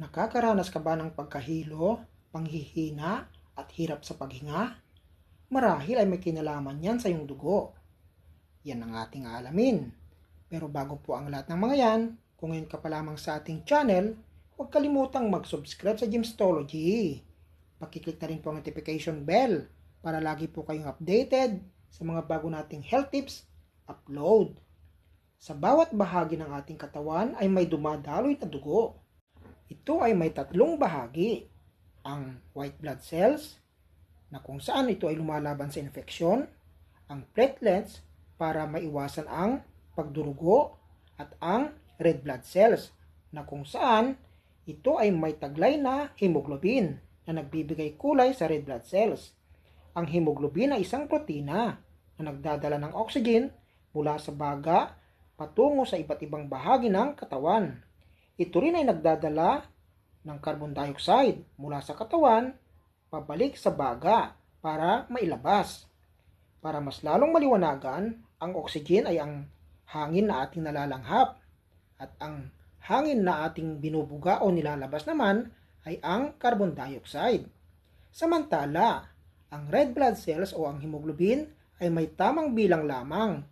Nakakaranas ka ba ng pagkahilo, panghihina, at hirap sa paghinga? Marahil ay may kinalaman yan sa iyong dugo. Yan ang ating aalamin. Pero bago po ang lahat ng mga yan, kung ngayon ka pa lamang sa ating channel, huwag kalimutang mag-subscribe sa Gymstology. Pakiclick na rin po ang notification bell para lagi po kayong updated sa mga bago nating health tips upload. Sa bawat bahagi ng ating katawan ay may dumadaloy na dugo. Ito ay may tatlong bahagi. Ang white blood cells, na kung saan ito ay lumalaban sa infeksyon, ang platelets para maiwasan ang pagdurugo, at ang red blood cells, na kung saan ito ay may taglay na hemoglobin na nagbibigay kulay sa red blood cells. Ang hemoglobin ay isang protina na nagdadala ng oxygen mula sa baga patungo sa iba't ibang bahagi ng katawan. Ito rin ay nagdadala ng carbon dioxide mula sa katawan pabalik sa baga para mailabas. Para mas lalong maliwanagan, ang oxygen ay ang hangin na ating nalalanghap at ang hangin na ating binubuga o nilalabas naman ay ang carbon dioxide. Samantala, ang red blood cells o ang hemoglobin ay may tamang bilang lamang.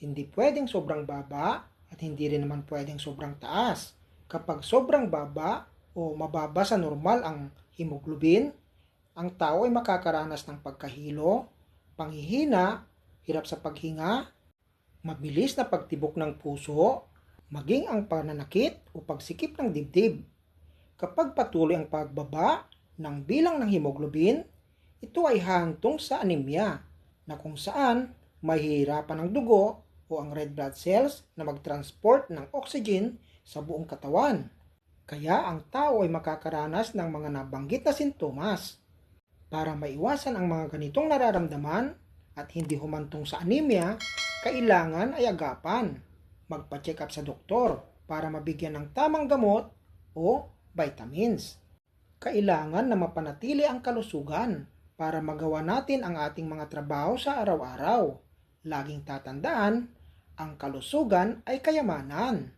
Hindi pwedeng sobrang baba at hindi rin naman pwedeng sobrang taas. Kapag sobrang baba o mababa sa normal ang hemoglobin, ang tao ay makakaranas ng pagkahilo, panghihina, hirap sa paghinga, mabilis na pagtibok ng puso, maging ang pananakit o pagsikip ng dibdib. Kapag patuloy ang pagbaba ng bilang ng hemoglobin, ito ay hantong sa anemia na kung saan mahihirapan ang dugo o ang red blood cells na mag-transport ng oxygen sa buong katawan. Kaya ang tao ay makakaranas ng mga nabanggit na sintomas. Para maiwasan ang mga ganitong nararamdaman at hindi humantong sa anemia, kailangan ay agapan. Magpa-check up sa doktor para mabigyan ng tamang gamot o vitamins. Kailangan na mapanatili ang kalusugan para magawa natin ang ating mga trabaho sa araw-araw. Laging tatandaan, ang kalusugan ay kayamanan.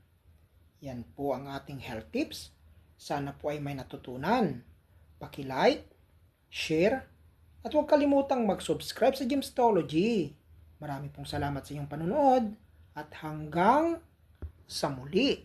Yan po ang ating health tips. Sana po ay may natutunan. Paki-like, share, at huwag kalimutang mag-subscribe sa Gymstology. Marami pong salamat sa inyong panonood at hanggang sa muli.